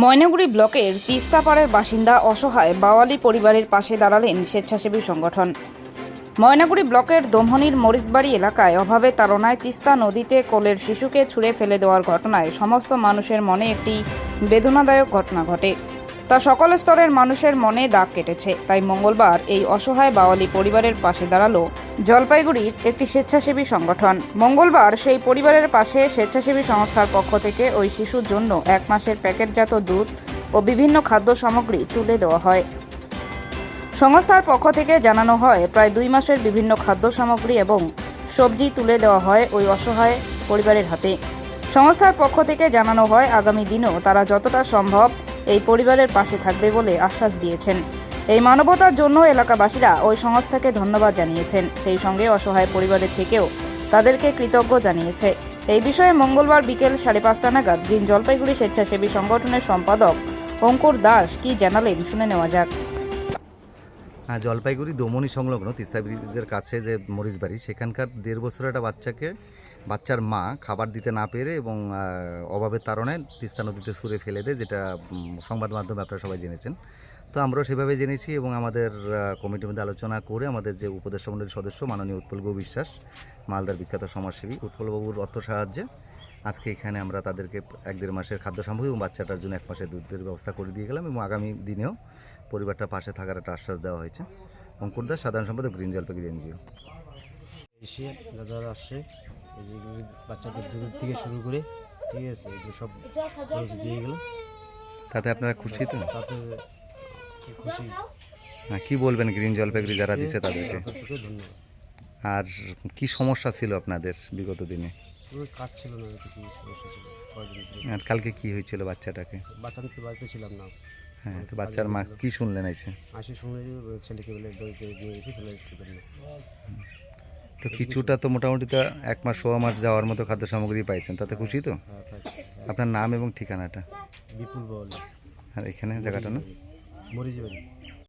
ময়নাগুড়ি ব্লকের তিস্তাপাড়ের বাসিন্দা অসহায় বাওয়ালি পরিবারের পাশে দাঁড়ালেন স্বেচ্ছাসেবী সংগঠন। ময়নাগুড়ি ব্লকের দোমহনির মরিচবাড়ি এলাকায় অভাবে তাড়নায় তিস্তা নদীতে কোলের শিশুকে ছুঁড়ে ফেলে দেওয়ার ঘটনায় সমস্ত মানুষের মনে একটি বেদনাদায়ক ঘটনা ঘটে। তা সকল স্তরের মানুষের মনে দাগ কেটেছে। তাই মঙ্গলবার এই অসহায় বাওয়ালি পরিবারের পাশে দাঁড়াল জলপাইগুড়ির একটি স্বেচ্ছাসেবী সংগঠন। মঙ্গলবার সেই পরিবারের পাশে স্বেচ্ছাসেবী সংস্থার পক্ষ থেকে ওই শিশুর জন্য এক মাসের প্যাকেটজাত দুধ ও বিভিন্ন খাদ্য সামগ্রী তুলে দেওয়া হয়। সংস্থার পক্ষ থেকে জানানো হয়, প্রায় দুই মাসের বিভিন্ন খাদ্য সামগ্রী এবং সবজি তুলে দেওয়া হয় ওই অসহায় পরিবারের হাতে। সংস্থার পক্ষ থেকে জানানো হয়, আগামী দিনেও তারা যতটা সম্ভব এই পরিবারের পাশে থাকবে বলে আশ্বাস দিয়েছেন। এই মানবতার জন্য এলাকাবাসীরা ওই সংস্থাকে ধন্যবাদ জানিয়েছেন। সেই সঙ্গে অসহায় পরিবারের থেকেও তাদেরকে কৃতজ্ঞ জানিয়েছে। এই বিষয়ে মঙ্গলবার বিকেল সাড়ে পাঁচটা নাগাদ গ্রিন জলপাইগুড়ি স্বেচ্ছাসেবী সংগঠনের সম্পাদক অঙ্কুর দাস কি জানালেন শুনে নেওয়া যাক। হ্যাঁ জলপাইগুড়ি দমনি সংলগ্ন তিস্তা ব্রিজের কাছে যে মরিচবাড়ি, সেখানকার দেড় বছরের একটা বাচ্চাকে বাচ্চার মা খাবার দিতে না পেরে এবং অভাবের তাড়নায় তিস্তা নদীতে সুরে ফেলে দেয়, যেটা সংবাদ মাধ্যমে আপনারা সবাই জেনেছেন। তো আমরাও সেভাবে জেনেছি এবং আমাদের কমিটির মধ্যে আলোচনা করে আমাদের যে উপদেষ্টা মণ্ডলীর সদস্য মাননীয় উৎপল বিশ্বাস, মালদার বিখ্যাত সমাজসেবী, উৎপলবাবুর অর্থ সাহায্যে আজকে এখানে আমরা তাদেরকে এক দেড় মাসের খাদ্য সামগ্রী এবং বাচ্চাটার জন্য এক মাসের দুধের ব্যবস্থা করে দিয়ে গেলাম এবং আগামী দিনেও পরিবারটা পাশে থাকার একটা আশ্বাস দেওয়া হয়েছে। অঙ্কুর দাস, সাধারণ সম্পাদক, গ্রিন জলপাইগুড়ি এনজিও। এসে দাদারা আসছে। বাচ্চাদের দুধের থেকে শুরু করে ঠিক আছে এগুলো সব দিয়ে গেল। তাতে আপনারা খুশি তো? তাতে খুশি? হ্যাঁ কী বলবেন গ্রিন জলপাইগুড়ি যারা দিছে তাদেরকে? আর কি সমস্যা ছিল আপনাদের বিগত দিনে? পুরো কাজ ছিল না কিছু সমস্যা ছিল। আর কালকে কি হয়েছিল বাচ্চাটাকে? বাচ্চা আমি তো বাড়িতে ছিলাম না। হ্যাঁ তো বাচ্চার মা কি শুনলেন এসে? আসি ছেলেকে বলে ফেলে তো কিছুটা তো মোটামুটি তো এক মাস সোয়া মাস যাওয়ার মতো খাদ্য সামগ্রী পাইছেন তাতে খুশি তো? আপনার নাম এবং ঠিকানাটা? বিপুল বল আর এখানে জায়গাটা না? মরিচ বাড়ি